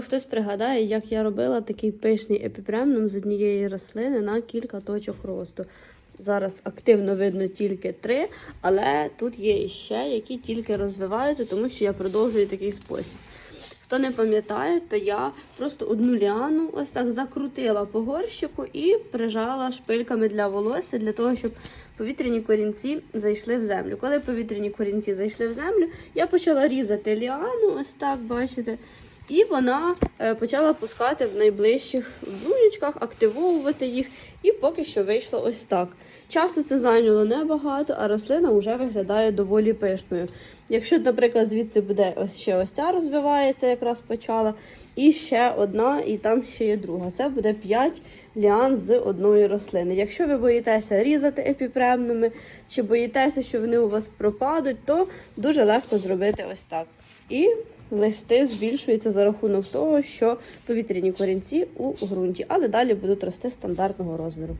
Хтось пригадає, як я робила такий пишний епіпремнум з однієї рослини на кілька точок росту. Зараз активно видно тільки три, але тут є ще, які тільки розвиваються, тому що я продовжую такий спосіб. Хто не пам'ятає, то я просто одну ліану ось так закрутила по горщику і прижала шпильками для волосся, для того, щоб повітряні корінці зайшли в землю. Коли повітряні корінці зайшли в землю, я почала різати ліану, ось так бачите. І вона е, почала пускати в найближчих брунючках, активовувати їх, і поки що вийшло ось так. Часу це зайняло небагато, а рослина вже виглядає доволі пишною. Якщо, наприклад, звідси буде ось ще ось ця розвивається, якраз почала, і ще одна, і там ще є друга. Це буде 5 ліан з одної рослини. Якщо ви боїтеся різати епіпремнуми, чи боїтеся, що вони у вас пропадуть, то дуже легко зробити ось так. І листи збільшуються за рахунок того, що повітряні корінці у ґрунті, але далі будуть рости стандартного розміру.